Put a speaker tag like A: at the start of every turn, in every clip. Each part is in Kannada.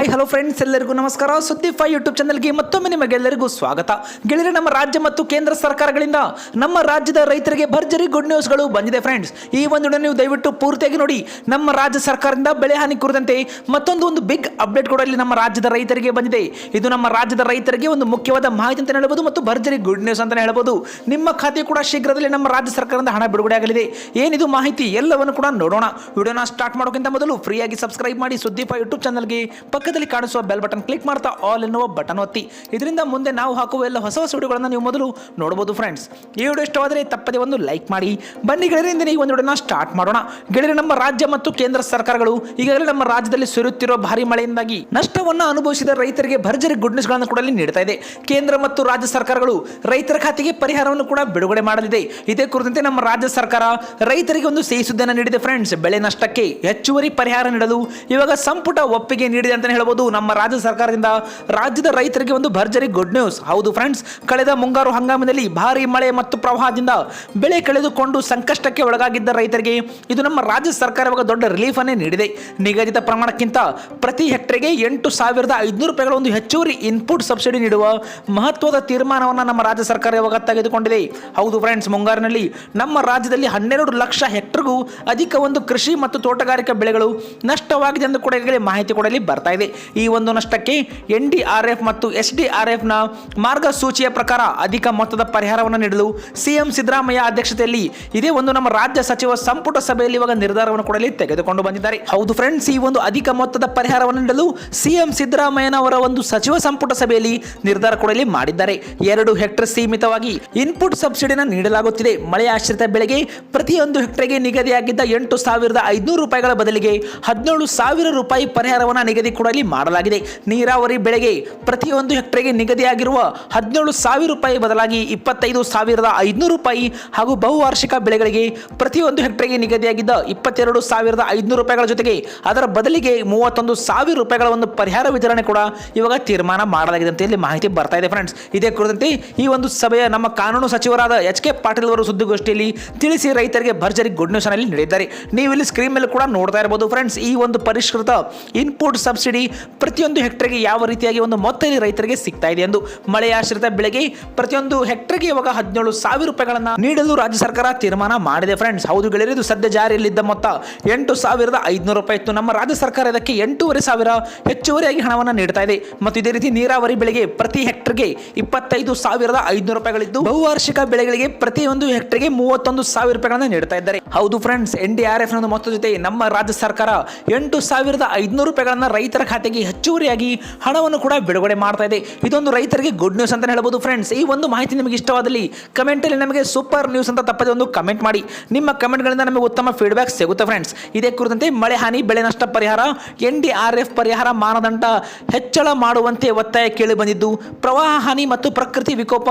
A: ಹಾಯ್ ಹಲೋ ಫ್ರೆಂಡ್ಸ್ ಎಲ್ಲರಿಗೂ ನಮಸ್ಕಾರ. ಸುದ್ದಿ ಫೈ ಯೂಟ್ಯೂಬ್ ಚಾನಲ್ಗೆ ಮತ್ತೊಮ್ಮೆ ನಿಮಗೆಲ್ಲರಿಗೂ ಸ್ವಾಗತ. ಗೆಳೆಯರೆ, ನಮ್ಮ ರಾಜ್ಯ ಮತ್ತು ಕೇಂದ್ರ ಸರ್ಕಾರಗಳಿಂದ ನಮ್ಮ ರಾಜ್ಯದ ರೈತರಿಗೆ ಭರ್ಜರಿ ಗುಡ್ ನ್ಯೂಸ್ಗಳು ಬಂದಿದೆ ಫ್ರೆಂಡ್ಸ್ ಈ ಒಂದು ನೀವು ದಯವಿಟ್ಟು ಪೂರ್ತಿಯಾಗಿ ನೋಡಿ, ನಮ್ಮ ರಾಜ್ಯ ಸರ್ಕಾರದಿಂದ ಬೆಳೆ ಹಾನಿ ಕುರಿತಂತೆ ಮತ್ತೊಂದು ಒಂದು ಬಿಗ್ ಅಪ್ಡೇಟ್ ಕೂಡ ಇಲ್ಲಿ ನಮ್ಮ ರಾಜ್ಯದ ರೈತರಿಗೆ ಬಂದಿದೆ. ಇದು ನಮ್ಮ ರಾಜ್ಯದ ರೈತರಿಗೆ ಒಂದು ಮುಖ್ಯವಾದ ಮಾಹಿತಿ ಅಂತ ಹೇಳ್ಬೋದು ಮತ್ತು ಭರ್ಜರಿ ಗುಡ್ ನ್ಯೂಸ್ ಅಂತಲೇ ಹೇಳ್ಬೋದು. ನಿಮ್ಮ ಖಾತೆ ಕೂಡ ಶೀಘ್ರದಲ್ಲಿ ನಮ್ಮ ರಾಜ್ಯ ಸರ್ಕಾರದಿಂದ ಹಣ ಬಿಡುಗಡೆ ಆಗಲಿದೆ. ಏನಿದು ಮಾಹಿತಿ ಎಲ್ಲವನ್ನು ಕೂಡ ನೋಡೋಣ. ವಿಡಿಯೋನ ಸ್ಟಾರ್ಟ್ ಮಾಡೋಕ್ಕಿಂತ ಮೊದಲು ಫ್ರೀಯಾಗಿ ಸಬ್ಸ್ಕ್ರೈಬ್ ಮಾಡಿ ಸುದ್ದಿ ಯೂಟ್ಯೂಬ್ ಚಾನಲ್ಗೆ ಪಕ್ಕದಲ್ಲಿ ಕಾಣಿಸುವ ಬೆಲ್ ಬಟನ್ ಕ್ಲಿಕ್ ಮಾಡ್ತಾ ಆಲ್ ಎನ್ನುವ ಬಟನ್ ಒತ್ತಿ. ಇದರಿಂದ ಮುಂದೆ ನಾವು ಹಾಕುವ ಎಲ್ಲ ಹೊಸ ಹೊಸ ವಿಡಿಯೋಗಳನ್ನು ನೀವು ಮೊದಲು ನೋಡಬಹುದು ಫ್ರೆಂಡ್ಸ್ ಈ ವಿಡಿಯೋ ಇಷ್ಟವಾದರೆ ತಪ್ಪದೆ ಒಂದು ಲೈಕ್ ಮಾಡಿ. ಬನ್ನಿ ಗೆಳೆಯರಿಂದ ಈ ಒಂದು ವಿಡಿಯೋನ ಸ್ಟಾರ್ಟ್ ಮಾಡೋಣ. ಗೆಳೆಯರೆ, ನಮ್ಮ ರಾಜ್ಯ ಮತ್ತು ಕೇಂದ್ರ ಸರ್ಕಾರಗಳು ಈಗಾಗಲೇ ನಮ್ಮ ರಾಜ್ಯದಲ್ಲಿ ಸುರಿಯುತ್ತಿರುವ ಭಾರಿ ಮಳೆಯಿಂದಾಗಿ ನಷ್ಟವನ್ನು ಅನುಭವಿಸಿದ ರೈತರಿಗೆ ಭರ್ಜರಿ ಗುಡ್ನೆಸ್ ನ್ಯೂಸ್ಗಳನ್ನು ಕೂಡ ನೀಡ್ತಾ ಇದೆ. ಕೇಂದ್ರ ಮತ್ತು ರಾಜ್ಯ ಸರ್ಕಾರಗಳು ರೈತರ ಖಾತೆಗೆ ಪರಿಹಾರವನ್ನು ಕೂಡ ಬಿಡುಗಡೆ ಮಾಡಲಿದೆ. ಇದೇ ಕುರಿತಂತೆ ನಮ್ಮ ರಾಜ್ಯ ಸರ್ಕಾರ ರೈತರಿಗೆ ಒಂದು ಸಿಹಿ ನೀಡಿದೆ ಫ್ರೆಂಡ್ಸ್ ಬೆಳೆ ನಷ್ಟಕ್ಕೆ ಹೆಚ್ಚುವರಿ ಪರಿಹಾರ ನೀಡಲು ಇವಾಗ ಸಂಪುಟ ಒಪ್ಪಿಗೆ ನೀಡಿದೆ ಅಂತ ಹೇಳ್ಬೋದು, ನಮ್ಮ ರಾಜ್ಯ ಸರ್ಕಾರದಿಂದ ರಾಜ್ಯದ ರೈತರಿಗೆ ಒಂದು ಭರ್ಜರಿ ಗುಡ್ ನ್ಯೂಸ್ ಹೌದು ಫ್ರೆಂಡ್ಸ್ ಕಳೆದ ಮುಂಗಾರು ಹಂಗಾಮಿನಲ್ಲಿ ಭಾರಿ ಮಳೆ ಮತ್ತು ಪ್ರವಾಹದಿಂದ ಬೆಳೆ ಕಳೆದುಕೊಂಡು ಸಂಕಷ್ಟಕ್ಕೆ ಒಳಗಾಗಿದ್ದ ರೈತರಿಗೆ ಇದು ನಮ್ಮ ರಾಜ್ಯ ಸರ್ಕಾರ ದೊಡ್ಡ ರಿಲೀಫ್ ಅನ್ನೇ ನೀಡಿದೆ. ನಿಗದಿತ ಪ್ರಮಾಣಕ್ಕಿಂತ ಪ್ರತಿ ಹೆಕ್ಟರ್ಗೆ ಎಂಟು ಸಾವಿರದ ಐದುನೂರು ರೂಪಾಯಿಗಳ ಒಂದು ಹೆಚ್ಚುವರಿ ಇನ್ಪುಟ್ ಸಬ್ಸಿಡಿ ನೀಡುವ ಮಹತ್ವದ ತೀರ್ಮಾನವನ್ನು ನಮ್ಮ ರಾಜ್ಯ ಸರ್ಕಾರ ಇವಾಗ ತೆಗೆದುಕೊಂಡಿದೆ. ಹೌದು ಫ್ರೆಂಡ್ಸ್ ಮುಂಗಾರಿನಲ್ಲಿ ನಮ್ಮ ರಾಜ್ಯದಲ್ಲಿ ಹನ್ನೆರಡು ಲಕ್ಷ ಹೆಕ್ಟರ್ಗೂ ಅಧಿಕ ಒಂದು ಕೃಷಿ ಮತ್ತು ತೋಟಗಾರಿಕಾ ಬೆಳೆಗಳು ನಷ್ಟವಾಗಿದೆ ಎಂದು ಕೂಡ ಮಾಹಿತಿ ಕೊಡಲಿ ಬರ್ತಾ ಈ ಒಂದು ನಷ್ಟಕ್ಕೆ ಎನ್ ಡಿ ಆರ್ ಎಫ್ ಮತ್ತು ಎಸ್ ಡಿ ಆರ್ ಎಫ್ನ ಮಾರ್ಗಸೂಚಿಯ ಪ್ರಕಾರ ಅಧಿಕ ಮೊತ್ತದ ಪರಿಹಾರವನ್ನು ನೀಡಲು ಸಿಎಂ ಸಿದ್ದರಾಮಯ್ಯ ಅಧ್ಯಕ್ಷತೆಯಲ್ಲಿ ಇದೇ ಒಂದು ನಮ್ಮ ರಾಜ್ಯ ಸಚಿವ ಸಂಪುಟ ಸಭೆಯಲ್ಲಿ ಇವಾಗ ನಿರ್ಧಾರವನ್ನು ಕೂಡ ಇಲ್ಲಿ ತೆಗೆದುಕೊಂಡು ಬಂದಿದ್ದಾರೆ. ಹೌದು ಫ್ರೆಂಡ್ಸ್ ಈ ಒಂದು ಅಧಿಕ ಮೊತ್ತದ ಪರಿಹಾರವನ್ನು ನೀಡಲು ಸಿಎಂ ಸಿದ್ದರಾಮಯ್ಯನವರ ಒಂದು ಸಚಿವ ಸಂಪುಟ ಸಭೆಯಲ್ಲಿ ನಿರ್ಧಾರ ಕೊಡಲಿ ಮಾಡಿದ್ದಾರೆ. ಎರಡು ಹೆಕ್ಟರ್ ಸೀಮಿತವಾಗಿ ಇನ್ಪುಟ್ ಸಬ್ಸಿಡಿನ ನೀಡಲಾಗುತ್ತಿದೆ. ಮಳೆ ಬೆಳೆಗೆ ಪ್ರತಿಯೊಂದು ಹೆಕ್ಟರ್ಗೆ ನಿಗದಿಯಾಗಿದ್ದ ಎಂಟು ರೂಪಾಯಿಗಳ ಬದಲಿಗೆ ಹದಿನೇಳು ರೂಪಾಯಿ ಪರಿಹಾರವನ್ನು ನಿಗದಿ ಕೂಡ ಇಲ್ಲಿ ಮಾಡಲಾಗಿದೆ. ನೀರಾವರಿ ಬೆಳೆಗೆ ಪ್ರತಿಯೊಂದು ಹೆಕ್ಟರ್ಗೆ ನಿಗದಿಯಾಗಿರುವ ಹದಿನೇಳು ಸಾವಿರ ರೂಪಾಯಿ ಬದಲಾಗಿ ಇಪ್ಪತ್ತೈದು ಸಾವಿರದ ಐದುನೂರು ರೂಪಾಯಿ ಹಾಗೂ ಬಹುವಾರ್ಷಿಕ ಬೆಳೆಗಳಿಗೆ ಪ್ರತಿಯೊಂದು ಹೆಕ್ಟರ್ಗೆ ನಿಗದಿಯಾಗಿದ್ದ ಇಪ್ಪತ್ತೆರಡು ಸಾವಿರದ ಐದುನೂರು ರೂಪಾಯಿಗಳ ಜೊತೆಗೆ ಅದರ ಬದಲಿಗೆ ಮೂವತ್ತೊಂದು ಸಾವಿರ ರೂಪಾಯಿಗಳ ಒಂದು ಪರಿಹಾರ ವಿತರಣೆ ಕೂಡ ಇವಾಗ ತೀರ್ಮಾನ ಮಾಡಲಾಗಿದೆ ಅಂತ ಇಲ್ಲಿ ಮಾಹಿತಿ ಬರ್ತಾ ಇದೆ ಫ್ರೆಂಡ್ಸ್. ಇದೇ ಕುರಿತಂತೆ ಈ ಒಂದು ಸಭೆಯ ನಮ್ಮ ಕಾನೂನು ಸಚಿವರಾದ ಎಚ್ ಕೆ ಪಾಟೀಲ್ ಅವರು ಸುದ್ದಿಗೋಷ್ಠಿಯಲ್ಲಿ ತಿಳಿಸಿ ರೈತರಿಗೆ ಭರ್ಜರಿ ಗುಡ್ ನ್ಯೂಸ್ ಅಲ್ಲಿ ನೀಡಿದ್ದಾರೆ. ನೀವು ಇಲ್ಲಿ ಸ್ಕ್ರೀನ್ ಮೇಲೆ ಕೂಡ ನೋಡ್ತಾ ಇರಬಹುದು ಫ್ರೆಂಡ್ಸ್, ಈ ಒಂದು ಪರಿಷ್ಕೃತ ಇನ್ಪುಟ್ ಸಬ್ಸಿಡಿ ಪ್ರತಿಯೊಂದು ಹೆಕ್ಟರ್ಗೆ ಯಾವ ರೀತಿಯಾಗಿ ಒಂದು ಮೊತ್ತ ಇಲ್ಲಿ ರೈತರಿಗೆ ಸಿಗ್ತಾ ಇದೆ ಎಂದು ಮಳೆಯಾಶ್ರಿತ ಬೆಳೆಗೆ ಪ್ರತಿಯೊಂದು ಹೆಕ್ಟರ್ಗೆ ಇವಾಗ ಹದಿನೇಳು ಸಾವಿರ ರೂಪಾಯಿಗಳನ್ನ ನೀಡಲು ರಾಜ್ಯ ಸರ್ಕಾರ ತೀರ್ಮಾನ ಮಾಡಿದೆ ಫ್ರೆಂಡ್ಸ್ ಹೌದು ಗೆಳೆಯರು ಸದ್ಯ ಜಾರಿಯಲ್ಲಿದ್ದ ಮೊತ್ತ. ಎಂಟು ಸಾವಿರದ ಐದುನೂರು ರೂಪಾಯಿ ಇತ್ತು. ನಮ್ಮ ರಾಜ್ಯ ಸರ್ಕಾರ ಇದಕ್ಕೆ ಎಂಟೂವರೆ ಸಾವಿರ ಹೆಚ್ಚುವರಿಯಾಗಿ ಹಣವನ್ನು ನೀಡ್ತಾ ಇದೆ. ಮತ್ತು ಇದೇ ರೀತಿ ನೀರಾವರಿ ಬೆಳೆಗೆ ಪ್ರತಿ ಹೆಕ್ಟರ್ಗೆ ಇಪ್ಪತ್ತೈದು ಸಾವಿರದ ಐದುನೂರು ರೂಪಾಯಿಗಳಿದ್ದು, ಬಹುವಾರ್ಷಿಕ ಬೆಳೆಗಳಿಗೆ ಪ್ರತಿಯೊಂದು ಹೆಕ್ಟರ್ಗೆ ಮೂವತ್ತೊಂದು ಸಾವಿರ ರೂಪಾಯಿಗಳನ್ನ ನೀಡ್ತಾ ಇದ್ದಾರೆ. ಹೌದು friends N D R F ಮೊತ್ತದ ಜೊತೆ ನಮ್ಮ ರಾಜ್ಯ ಸರ್ಕಾರ ಎಂಟು ಸಾವಿರದ ಐದುನೂರು ರೂಪಾಯಿಗಳನ್ನ ರೈತರ ಖಾತೆಗೆ ಹೆಚ್ಚುವರಿಯಾಗಿ ಹಣವನ್ನು ಕೂಡ ಬಿಡುಗಡೆ ಮಾಡ್ತಾ ಇದೆ. ಇದೊಂದು ರೈತರಿಗೆ ಗುಡ್ ನ್ಯೂಸ್ ಅಂತ ಹೇಳಬಹುದು ಫ್ರೆಂಡ್ಸ್ ಈ ಒಂದು ಮಾಹಿತಿ ನಿಮಗೆ ಇಷ್ಟವಾದಲ್ಲಿ ಕಮೆಂಟಲ್ಲಿ ನಮಗೆ ಸೂಪರ್ ನ್ಯೂಸ್ ಅಂತ ತಪ್ಪದೆ ಒಂದು ಕಮೆಂಟ್ ಮಾಡಿ. ನಿಮ್ಮ ಕಮೆಂಟ್ಗಳಿಂದ ನಮಗೆ ಉತ್ತಮ ಫೀಡ್ಬ್ಯಾಕ್ ಸಿಗುತ್ತೆ ಫ್ರೆಂಡ್ಸ್ ಇದೇ ಕುರಿತಂತೆ ಮಳೆ ಹಾನಿ, ಬೆಳೆ ನಷ್ಟ ಪರಿಹಾರ, ಎನ್ ಡಿ ಆರ್ ಎಫ್ ಪರಿಹಾರ ಮಾನದಂಡ ಹೆಚ್ಚಳ ಮಾಡುವಂತೆ ಒತ್ತಾಯ ಕೇಳಿ ಬಂದಿದ್ದು, ಪ್ರವಾಹ ಹಾನಿ ಮತ್ತು ಪ್ರಕೃತಿ ವಿಕೋಪ,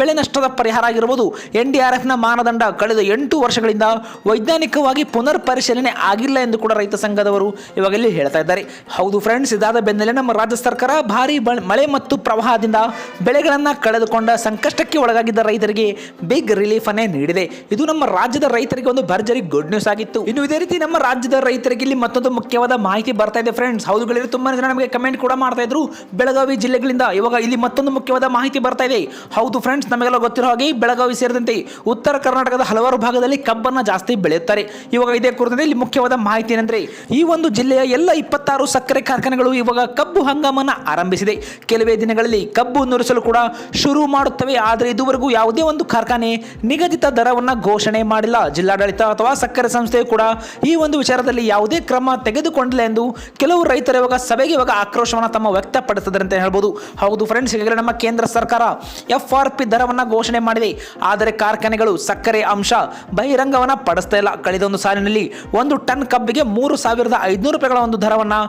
A: ಬೆಳೆ ನಷ್ಟದ ಪರಿಹಾರ ಆಗಿರುವುದು ಎನ್ ಡಿ ಆರ್ ಎಫ್ನ ಮಾನದಂಡ ಕಳೆದ ಎಂಟು ವರ್ಷಗಳಿಂದ ವೈಜ್ಞಾನಿಕವಾಗಿ ಪುನರ್ ಪರಿಶೀಲನೆ ಆಗಿಲ್ಲ ಎಂದು ಕೂಡ ರೈತ ಸಂಘದವರು ಇವಾಗಲ್ಲಿ ಹೇಳ್ತಾ ಇದ್ದಾರೆ. ಹೌದು ಫ್ರೆಂಡ್ಸ್ ಇದಾದ ಬೆನ್ನಲ್ಲೇ ನಮ್ಮ ರಾಜ್ಯ ಸರ್ಕಾರ ಭಾರಿ ಮಳೆ ಮತ್ತು ಪ್ರವಾಹದಿಂದ ಬೆಳೆಗಳನ್ನು ಕಳೆದುಕೊಂಡ ಸಂಕಷ್ಟಕ್ಕೆ ಒಳಗಾಗಿದ್ದ ರೈತರಿಗೆ ಬಿಗ್ ರಿಲೀಫ್ ಅನ್ನೇ ನೀಡಿದೆ. ಇದು ನಮ್ಮ ರಾಜ್ಯದ ರೈತರಿಗೆ ಒಂದು ಭರ್ಜರಿ ಗುಡ್ ನ್ಯೂಸ್ ಆಗಿತ್ತು. ಇನ್ನು ಇದೇ ರೀತಿ ನಮ್ಮ ರಾಜ್ಯದ ರೈತರಿಗೆ ಇಲ್ಲಿ ಮತ್ತೊಂದು ಮುಖ್ಯವಾದ ಮಾಹಿತಿ ಬರ್ತಾ ಇದೆ ಫ್ರೆಂಡ್ಸ್ ಹೌದು ಗೆಳೆಯರು ತುಂಬಾ ಜನ ನಮಗೆ ಕಮೆಂಟ್ ಕೂಡ ಮಾಡ್ತಾ ಇದ್ರು. ಬೆಳಗಾವಿ ಜಿಲ್ಲೆಗಳಿಂದ ಇವಾಗ ಇಲ್ಲಿ ಮತ್ತೊಂದು ಮುಖ್ಯವಾದ ಮಾಹಿತಿ ಬರ್ತಾ ಇದೆ. ಹೌದು ಫ್ರೆಂಡ್ಸ್ ನಮಗೆಲ್ಲ ಗೊತ್ತಿರೋ ಹಾಗೆ ಬೆಳಗಾವಿ ಸೇರಿದಂತೆ ಉತ್ತರ ಕರ್ನಾಟಕದ ಹಲವಾರು ಭಾಗದಲ್ಲಿ ಕಬ್ಬನ್ನ ಜಾಸ್ತಿ ಬೆಳೆಯುತ್ತಾರೆ. ಇವಾಗ ಇದೇ ಕುರಿತಂತೆ ಇಲ್ಲಿ ಮುಖ್ಯವಾದ ಮಾಹಿತಿ ಏನಂದ್ರೆ, ಈ ಒಂದು ಜಿಲ್ಲೆಯ ಎಲ್ಲ ಇಪ್ಪತ್ತಾರು ಸಕ್ಕರೆ ಕಾರ್ಖಾನೆಗಳು ಇವಾಗ ಕಬ್ಬು ಹಂಗಾಮನ್ನ ಆರಂಭಿಸಿದೆ. ಕೆಲವೇ ದಿನಗಳಲ್ಲಿ ಕಬ್ಬು ನುರಿಸಲು ಕೂಡ ಶುರು ಮಾಡುತ್ತವೆ. ಆದರೆ ಇದುವರೆಗೂ ಯಾವುದೇ ಒಂದು ಕಾರ್ಖಾನೆ ನಿಗದಿತ ದರವನ್ನು ಘೋಷಣೆ ಮಾಡಿಲ್ಲ. ಜಿಲ್ಲಾಡಳಿತ ಅಥವಾ ಸಕ್ಕರೆ ಸಂಸ್ಥೆಯು ಕೂಡ ಈ ಒಂದು ವಿಚಾರದಲ್ಲಿ ಯಾವುದೇ ಕ್ರಮ ತೆಗೆದುಕೊಂಡಿಲ್ಲ ಎಂದು ಕೆಲವು ರೈತರು ಇವಾಗ ಸಭೆಗೆ ಇವಾಗ ಆಕ್ರೋಶವನ್ನು ತಮ್ಮ ವ್ಯಕ್ತಪಡಿಸಿದ್ದಾರೆ ಅಂತ ಹೇಳ್ಬೋದು. ಹೌದು ಫ್ರೆಂಡ್ಸ್ ಈಗಾಗಲೇ ನಮ್ಮ ಕೇಂದ್ರ ಸರ್ಕಾರ ಎಫ್ ಆರ್ ಪಿ ದರವನ್ನು ಘೋಷಣೆ ಮಾಡಿದೆ. ಆದರೆ ಕಾರ್ಖಾನೆಗಳು ಸಕ್ಕರೆ ಅಂಶ ಬಹಿರಂಗವನ್ನು ಪಡಿಸ್ತಾ ಇಲ್ಲ. ಕಳೆದ ಒಂದು ಸಾಲಿನಲ್ಲಿ ಒಂದು ಟನ್ ಕಬ್ಬಿಗೆ ಮೂರು ಸಾವಿರದ ಐದುನೂರು ರೂಪಾಯಿಗಳ ಒಂದು ದರವನ್ನು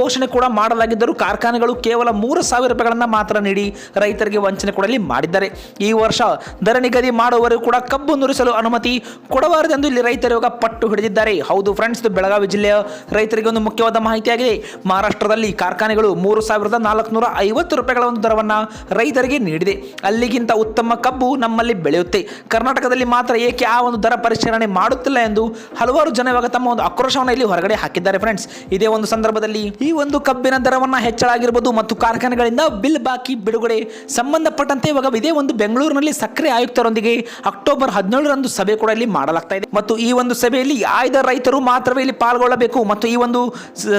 A: ಘೋಷಣೆ ಕೂಡ ಮಾಡಲಾಗಿದ್ದರೂ ಕಾರ್ಖಾನೆಗಳು ಕೇವಲ ಮೂರು ಸಾವಿರ ರೂಪಾಯಿಗಳನ್ನು ಮಾತ್ರ ನೀಡಿ ರೈತರಿಗೆ ವಂಚನೆ ಕೊಡಲಿ ಮಾಡಿದ್ದಾರೆ. ಈ ವರ್ಷ ದರ ನಿಗದಿ ಮಾಡುವವರೆಗೂ ಕೂಡ ಕಬ್ಬು ನುರಿಸಲು ಅನುಮತಿ ಕೊಡಬಾರದೆಂದು ಇಲ್ಲಿ ರೈತರು ಇವಾಗ ಪಟ್ಟು ಹಿಡಿದಿದ್ದಾರೆ. ಹೌದು ಫ್ರೆಂಡ್ಸ್ ಬೆಳಗಾವಿ ಜಿಲ್ಲೆಯ ರೈತರಿಗೆ ಒಂದು ಮುಖ್ಯವಾದ ಮಾಹಿತಿಯಾಗಿದೆ. ಮಹಾರಾಷ್ಟ್ರದಲ್ಲಿ ಕಾರ್ಖಾನೆಗಳು ಮೂರು ಸಾವಿರದ ನಾಲ್ಕುನೂರ ಐವತ್ತು ರೂಪಾಯಿಗಳ ಒಂದು ದರವನ್ನು ರೈತರಿಗೆ ನೀಡಿದೆ. ಅಲ್ಲಿಗಿಂತ ಉತ್ತಮ ಕಬ್ಬು ನಮ್ಮಲ್ಲಿ ಬೆಳೆಯುತ್ತೆ. ಕರ್ನಾಟಕದಲ್ಲಿ ಮಾತ್ರ ಏಕೆ ಆ ಒಂದು ದರ ಪರಿಶೀಲನೆ ಮಾಡುತ್ತಿಲ್ಲ ಎಂದು ಹಲವಾರು ಜನ ಇವಾಗ ತಮ್ಮ ಒಂದು ಆಕ್ರೋಶವನ್ನು ಇಲ್ಲಿ ಹೊರಗಡೆ ಹಾಕಿದ್ದಾರೆ ಫ್ರೆಂಡ್ಸ್ ಇದೇ ಒಂದು ಸಂದರ್ಭದಲ್ಲಿ ಈ ಒಂದು ಕಬ್ಬಿನ ದರವನ್ನು ಹೆಚ್ಚಳ ಆಗಿರ್ಬೋದು ಮತ್ತು ಕಾರ್ಖಾನೆಗಳಿಂದ ಬಿಲ್ ಬಾಕಿ ಬಿಡುಗಡೆ ಸಂಬಂಧಪಟ್ಟಂತೆ ಇವಾಗ ಇದೇ ಒಂದು ಬೆಂಗಳೂರಿನಲ್ಲಿ ಸಕ್ಕರೆ ಆಯುಕ್ತರೊಂದಿಗೆ ಅಕ್ಟೋಬರ್ ಹದಿನೇಳರಂದು ಸಭೆ ಕೂಡ ಇಲ್ಲಿ ಮಾಡಲಾಗ್ತಾ ಇದೆ. ಮತ್ತು ಈ ಒಂದು ಸಭೆಯಲ್ಲಿ ಆಯ್ದ ರೈತರು ಮಾತ್ರವೇ ಇಲ್ಲಿ ಪಾಲ್ಗೊಳ್ಳಬೇಕು ಮತ್ತು ಈ ಒಂದು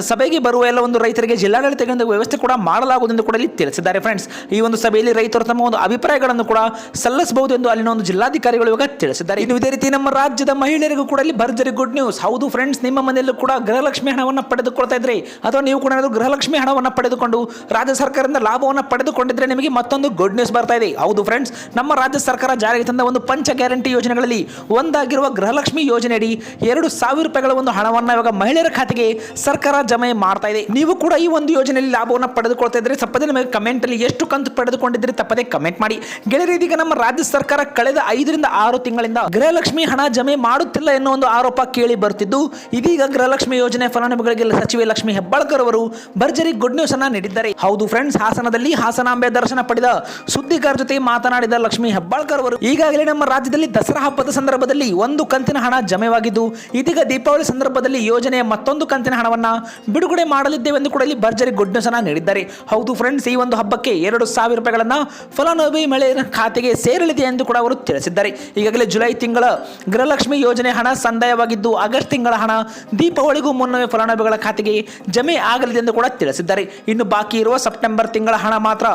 A: ಸಭೆಗೆ ಬರುವ ಎಲ್ಲ ಒಂದು ರೈತರಿಗೆ ಜಿಲ್ಲಾಡಳಿತಗಳಿಂದ ವ್ಯವಸ್ಥೆ ಕೂಡ ಮಾಡಲಾಗುವುದೆಂದು ಕೂಡ ಇಲ್ಲಿ ತಿಳಿಸಿದ್ದಾರೆ ಫ್ರೆಂಡ್ಸ್. ಈ ಒಂದು ಸಭೆಯಲ್ಲಿ ರೈತರು ತಮ್ಮ ಒಂದು ಅಭಿಪ್ರಾಯಗಳನ್ನು ಕೂಡ ಸಲ್ಲಿಸಬಹುದು ಎಂದು ಅಲ್ಲಿನ ಒಂದು ಜಿಲ್ಲಾಧಿಕಾರಿಗಳು ಇವಾಗ ತಿಳಿಸಿದ್ದಾರೆ. ಇನ್ನು ಇದೇ ರೀತಿ ನಮ್ಮ ರಾಜ್ಯದ ಮಹಿಳೆಯರಿಗೂ ಕೂಡ ಇಲ್ಲಿ ಭರ್ಜರಿ ಗುಡ್ ನ್ಯೂಸ್. ಹೌದು ಫ್ರೆಂಡ್ಸ್, ನಿಮ್ಮ ಮನೆಯಲ್ಲೂ ಕೂಡ ಗೃಹಲಕ್ಷ್ಮಿ ಹಣವನ್ನು ಪಡೆದುಕೊಳ್ತಾ ಇದ್ರೆ ಅಥವಾ ನೀವು ಕೂಡ ಗೃಹಲಕ್ಷ್ಮಿ ಹಣವನ್ನು ಪಡೆದುಕೊಂಡು ರಾಜ್ಯ ಸರ್ಕಾರದಿಂದ ಲಾಭವನ್ನು ಪಡೆದುಕೊಂಡಿದ್ರೆ ನಿಮಗೆ ಮತ್ತೊಂದು ಗುಡ್ ನ್ಯೂಸ್ ಬರ್ತಾ ಇದೆ. ಹೌದು ಫ್ರೆಂಡ್ಸ್ ನಮ್ಮ ರಾಜ್ಯ ಸರ್ಕಾರ ಜಾರಿಗೆ ತಂದ ಒಂದು ಪಂಚ ಗ್ಯಾರಂಟಿ ಯೋಜನೆಗಳಲ್ಲಿ ಒಂದಾಗಿರುವ ಗೃಹಲಕ್ಷ್ಮಿ ಯೋಜನೆಯಡಿ ಎರಡು ಸಾವಿರ ರೂಪಾಯಿಗಳ ಒಂದು ಹಣವನ್ನು ಇವಾಗ ಮಹಿಳೆಯರ ಖಾತೆಗೆ ಸರ್ಕಾರ ಜಮೆ ಮಾಡ್ತಾ ಇದೆ. ನೀವು ಕೂಡ ಈ ಒಂದು ಯೋಜನೆಯಲ್ಲಿ ಲಾಭವನ್ನು ಪಡೆದುಕೊಳ್ತಾ ಇದ್ರೆ ತಪ್ಪದೆ ನಿಮಗೆ ಕಮೆಂಟಲ್ಲಿ ಎಷ್ಟು ಕಂತು ಪಡೆದುಕೊಂಡಿದ್ರೆ ತಪ್ಪದೆ ಕಮೆಂಟ್ ಮಾಡಿ. ಗೆಳೆಯರು, ಇದೀಗ ನಮ್ಮ ರಾಜ್ಯ ಸರ್ಕಾರ ಕಳೆದ ಐದರಿಂದ ಆರು ತಿಂಗಳಿಂದ ಗೃಹಲಕ್ಷ್ಮಿ ಹಣ ಜಮೆ ಮಾಡುತ್ತಿಲ್ಲ ಎನ್ನುವ ಒಂದು ಆರೋಪ ಕೇಳಿ ಬರ್ತಿದ್ದು. ಇದೀಗ ಗೃಹಲಕ್ಷ್ಮಿ ಯೋಜನೆ ಫಲಾನುಭವಿಗಳಿಗೆ ಸಚಿವೆ ಲಕ್ಷ್ಮಿ ಹೆಬ್ಬಾಳ್ಕರ್ ಅವರು ಭರ್ಜರಿ ಗುಡ್ ನ್ಯೂಸ್ ಅನ್ನ ನೀಡಿದ್ದಾರೆ. ಹೌದು ಫ್ರೆಂಡ್ಸ್ ಹಾಸನದಲ್ಲಿ ಹಾಸನಾಂಬೆ ದರ್ಶನ ಪಡೆದ ಸುದ್ದಿಗಾರ ಜೊತೆ ಮಾತನಾಡಿದ ಲಕ್ಷ್ಮಿ ಹೆಬ್ಬಾಳ್ಕರ್ ಅವರು, ಈಗಾಗಲೇ ನಮ್ಮ ರಾಜ್ಯದಲ್ಲಿ ದಸರಾ ಹಬ್ಬದ ಸಂದರ್ಭದಲ್ಲಿ ಒಂದು ಕಂತಿನ ಹಣ ಜಮೆವಾಗಿದ್ದು, ಇದೀಗ ದೀಪಾವಳಿ ಸಂದರ್ಭದಲ್ಲಿ ಯೋಜನೆಯ ಮತ್ತೊಂದು ಕಂತಿನ ಹಣವನ್ನ ಬಿಡುಗಡೆ ಮಾಡಲಿದ್ದೇವೆ ಎಂದು ಕೂಡ ಇಲ್ಲಿ ಭರ್ಜರಿ ಗುಡ್ ನ್ಯೂಸ್ ಅನ್ನ ನೀಡಿದ್ದಾರೆ. ಹೌದು ಫ್ರೆಂಡ್ಸ್ ಈ ಒಂದು ಹಬ್ಬಕ್ಕೆ ಎರಡು ಸಾವಿರ ರೂಪಾಯಿಗಳನ್ನ ಫಲಾನುಭವಿ ಮಹಿಳೆಯರ ಖಾತೆಗೆ ಸೇರಲಿದೆ ಎಂದು ಕೂಡ ಅವರು ತಿಳಿಸಿದ್ದಾರೆ. ಈಗಾಗಲೇ ಜುಲೈ ತಿಂಗಳ ಗೃಹಲಕ್ಷ್ಮಿ ಯೋಜನೆ ಹಣ ಸಂದಾಯವಾಗಿದ್ದು, ಆಗಸ್ಟ್ ತಿಂಗಳ ಹಣ ದೀಪಾವಳಿಗೂ ಮುನ್ನವೇ ಫಲಾನುಭವಿಗಳ ಖಾತೆಗೆ ಜಮೆ ಆಗಲಿದೆ ಎಂದು ಕೂಡ ತಿಳಿಸಿದ್ದಾರೆ. ಇನ್ನು ಬಾಕಿ ಇರುವ ಸೆಪ್ಟೆಂಬರ್ ತಿಂಗಳ ಹಣ ಮಾತ್ರ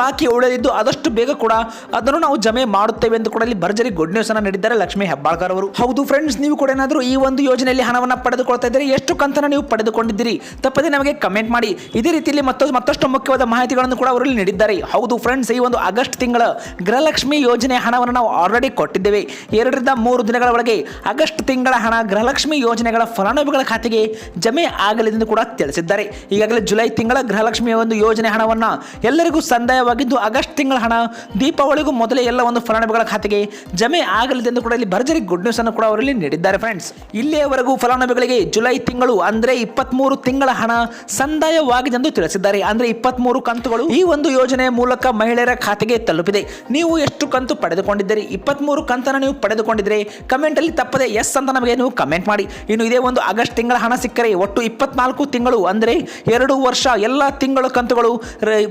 A: ಬಾಕಿ ಉಳಿದಿದ್ದು ಆದಷ್ಟು ಬೇಗ ಕೂಡ ಅದನ್ನು ನಾವು ಜಮೆ ಮಾಡುತ್ತೇವೆ ಎಂದು ಕೂಡ ಇಲ್ಲಿ ಭರ್ಜರಿ ಗುಡ್ ನ್ಯೂಸ್ ಅನ್ನು ನೀಡಿದ್ದಾರೆ ಲಕ್ಷ್ಮಿ ಹೆಬ್ಬಾಳ್ಕರ್ ಅವರು. ಹೌದು ಫ್ರೆಂಡ್ಸ್ ನೀವು ಕೂಡ ಏನಾದರೂ ಈ ಒಂದು ಯೋಜನೆಯಲ್ಲಿ ಹಣವನ್ನು ಪಡೆದುಕೊಳ್ತಾ ಇದ್ದರೆ, ಎಷ್ಟು ಕಂತನ ನೀವು ಪಡೆದುಕೊಂಡಿದ್ದೀರಿ? ತಪ್ಪದೆ ನಮಗೆ ಕಮೆಂಟ್ ಮಾಡಿ. ಇದೇ ರೀತಿಯಲ್ಲಿ ಮತ್ತೊಂದು ಮತ್ತಷ್ಟು ಮುಖ್ಯವಾದ ಮಾಹಿತಿಗಳನ್ನು ಕೂಡ ಅವರಲ್ಲಿ ನೀಡಿದ್ದಾರೆ. ಹೌದು ಫ್ರೆಂಡ್ಸ್ ಈ ಒಂದು ಆಗಸ್ಟ್ ತಿಂಗಳ ಗೃಹಲಕ್ಷ್ಮಿ ಯೋಜನೆ ಹಣವನ್ನು ನಾವು ಆಲ್ರೆಡಿ ಕೊಟ್ಟಿದ್ದೇವೆ. ಎರಡರಿಂದ ಮೂರು ದಿನಗಳ ಒಳಗೆ ಆಗಸ್ಟ್ ತಿಂಗಳ ಹಣ ಗೃಹಲಕ್ಷ್ಮಿ ಯೋಜನೆಗಳ ಫಲಾನುಭವಿಗಳ ಖಾತೆಗೆ ಜಮೆ ಆಗಲಿದೆ ಎಂದು ಕೂಡ ತಿಳಿಸಿದ್ದಾರೆ. ಈಗಾಗಲೇ ಜುಲೈ ತಿಂಗಳ ಗೃಹಲಕ್ಷ್ಮಿಯ ಒಂದು ಯೋಜನೆ ಹಣವನ್ನು ಎಲ್ಲರಿಗೂ ಸಂದಾಯವಾಗಿದ್ದು ಆಗಸ್ಟ್ ತಿಂಗಳ ಹಣ, ದೀಪಾವಳಿಗೂ ಮೊದಲೇ ಎಲ್ಲ ಒಂದು ಫಲಾನುಭವಿಗಳ ಖಾತೆಗೆ ಜಮೆ ಆಗಲಿದೆ ಎಂದು ಕೂಡ ಇಲ್ಲಿ ಭರ್ಜರಿ ಗುಡ್ ನ್ಯೂಸ್ ಅನ್ನು ಕೂಡ ಅವರಲ್ಲಿ ನೀಡಿದ್ದಾರೆ ಫ್ರೆಂಡ್ಸ್ ಇಲ್ಲಿಯವರೆಗೂ ಫಲಾನುಭವಿಗಳಿಗೆ ಜುಲೈ ತಿಂಗಳು ಅಂದ್ರೆ ಇಪ್ಪತ್ಮೂರು ತಿಂಗಳ ಹಣ ಸಂದಾಯವಾಗಿದೆ ಎಂದು ತಿಳಿಸಿದ್ದಾರೆ. ಅಂದ್ರೆ ಇಪ್ಪತ್ಮೂರು ಕಂತುಗಳು ಈ ಒಂದು ಯೋಜನೆಯ ಮೂಲಕ ಮಹಿಳೆಯರ ಖಾತೆಗೆ ತಲುಪಿದೆ. ನೀವು ಎಷ್ಟು ಕಂತು ಪಡೆದುಕೊಂಡಿದ್ದೀರಿ? ಇಪ್ಪತ್ಮೂರು ಕಂತನ್ನು ನೀವು ಪಡೆದುಕೊಂಡಿದ್ರೆ ಕಮೆಂಟ್ ಅಲ್ಲಿ ತಪ್ಪದೆ ಎಸ್ ಅಂತ ನಮಗೆ ನೀವು ಕಮೆಂಟ್ ಮಾಡಿ. ಇನ್ನು ಇದೇ ಒಂದು ಆಗಸ್ಟ್ ತಿಂಗಳ ಹಣ ಸಿಕ್ಕರೆ ಒಟ್ಟು ಇಪ್ಪತ್ನಾಲ್ಕು ತಿಂಗಳು ಅಂದ್ರೆ ಎರಡು ವರ್ಷ ಎಲ್ಲ ತಿಂಗಳ ಕಂತುಗಳು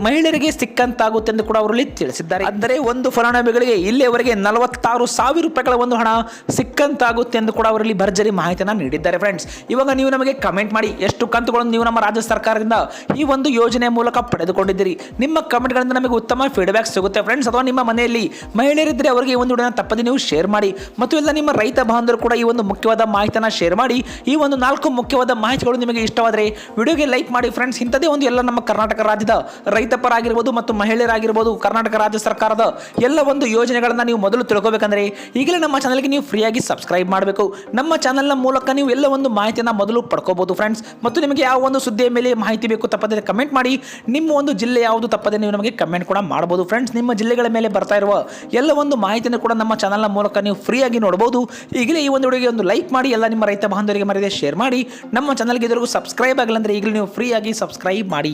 A: ಮಹಿಳೆಯರಿಗೆ ಸಿಕ್ಕಂತಾಗುತ್ತೆ ಎಂದು ಕೂಡ ಅವರಲ್ಲಿ ತಿಳಿಸಿದ್ದಾರೆ. ಅಂದರೆ ಒಂದು ಫಲಾನುಭವಿಗಳಿಗೆ ಇಲ್ಲಿಯವರೆಗೆ ನಲವತ್ತಾರು ಸಾವಿರ ರೂಪಾಯಿಗಳ ಒಂದು ಹಣ ಸಿಕ್ಕಂತಾಗುತ್ತೆ ಎಂದು ಕೂಡ ಅವರಲ್ಲಿ ಭರ್ಜರಿ ಮಾಹಿತಿಯನ್ನು ನೀಡಿದ್ದಾರೆ ಫ್ರೆಂಡ್ಸ್ ಇವಾಗ ನೀವು ನಮಗೆ ಕಮೆಂಟ್ ಮಾಡಿ ಎಷ್ಟು ಕಂತುಗಳನ್ನು ನೀವು ನಮ್ಮ ರಾಜ್ಯ ಸರ್ಕಾರದಿಂದ ಈ ಒಂದು ಯೋಜನೆ ಮೂಲಕ ಪಡೆದುಕೊಂಡಿದ್ದೀರಿ. ನಿಮ್ಮ ಕಮೆಂಟ್ಗಳಿಂದ ನಮಗೆ ಉತ್ತಮ ಫೀಡ್ಬ್ಯಾಕ್ ಸಿಗುತ್ತೆ ಫ್ರೆಂಡ್ಸ್ ಅಥವಾ ನಿಮ್ಮ ಮನೆಯಲ್ಲಿ ಮಹಿಳೆಯರಿದ್ದರೆ ಅವರಿಗೆ ಒಂದು ವಿಡಿಯೋನ ತಪ್ಪದೆ ನೀವು ಶೇರ್ ಮಾಡಿ. ಮತ್ತು ಇಲ್ಲ ನಿಮ್ಮ ರೈತ ಬಾಂಧವರು ಕೂಡ ಈ ಒಂದು ಮುಖ್ಯವಾದ ಮಾಹಿತಿಯನ್ನು ಶೇರ್ ಮಾಡಿ. ಈ ಒಂದು ನಾಲ್ಕು ಮುಖ್ಯವಾದ ಮಾಹಿತಿಗಳು ನಿಮಗೆ ಇಷ್ಟವಾದರೆ ವಿಡಿಯೋಗೆ ಲೈಕ್ ಮಾಡಿ. ಫ್ರೆಂಡ್ಸ್ ಇಂಥದೇ ಒಂದು ಎಲ್ಲ ನಮ್ಮ ಕರ್ನಾಟಕ ರಾಜ್ಯದ ರೈತಪರಾಗಿರ್ಬೋದು ಮತ್ತು ಮಹಿಳೆಯರಾಗಿರ್ಬೋದು, ಕರ್ನಾಟಕ ರಾಜ್ಯ ಸರ್ಕಾರದ ಎಲ್ಲ ಒಂದು ಯೋಜನೆಗಳನ್ನು ನೀವು ಮೊದಲು ತಿಳ್ಕೊಬೇಕಂದ್ರೆ ಈಗಲೇ ನಮ್ಮ ಚಾನಲ್ಗೆ ನೀವು ಫ್ರೀಯಾಗಿ ಸಬ್ಸ್ಕ್ರೈಬ್ ಮಾಡಬೇಕು. ನಮ್ಮ ಚಾನಲ್ನ ಮೂಲಕ ನೀವು ಎಲ್ಲ ಒಂದು ಮಾಹಿತಿಯನ್ನು ಮೊದಲು ಪಡ್ಕೋಬೋದು ಫ್ರೆಂಡ್ಸ್ ಮತ್ತು ನಿಮಗೆ ಯಾವ ಒಂದು ಸುದ್ದಿಯ ಮೇಲೆ ಮಾಹಿತಿ ಬೇಕು ತಪ್ಪದೆ ಕಮೆಂಟ್ ಮಾಡಿ. ನಿಮ್ಮ ಒಂದು ಜಿಲ್ಲೆ ಯಾವುದು ತಪ್ಪದೆ ನೀವು ನಮಗೆ ಕಮೆಂಟ್ ಕೂಡ ಮಾಡಬಹುದು ಫ್ರೆಂಡ್ಸ್ ನಿಮ್ಮ ಜಿಲ್ಲೆಗಳ ಮೇಲೆ ಬರ್ತಾ ಇರುವ ಎಲ್ಲ ಒಂದು ಮಾಹಿತಿಯನ್ನು ಕೂಡ ನಮ್ಮ ಚಾನಲ್ನ ಮೂಲಕ ನೀವು ಫ್ರೀಯಾಗಿ ನೋಡಬಹುದು ಈಗಲೇ ಈ ಒಂದು ವಿಡಿಯೋಗೆ ಒಂದು ಲೈಕ್ ಮಾಡಿ, ಎಲ್ಲ ನಿಮ್ಮ ರೈತ ಬಾಂಧವರಿಗೆ ಮರೆಯದೆ ಶೇರ್ ಮಾಡಿ. ನಮ್ಮ ಚಾನಲ್ಗೆ ಇದುವರೆಗೂ ಸಬ್ಸ್ಕ್ರೈಬ್ ಆಗಲ್ಲ ಅಂದರೆ ಈಗಲೇ ನೀವು ಫ್ರೀಯಾಗಿ ಸಬ್ಸ್ಕ್ರೈಬ್ ಮಾಡಿ.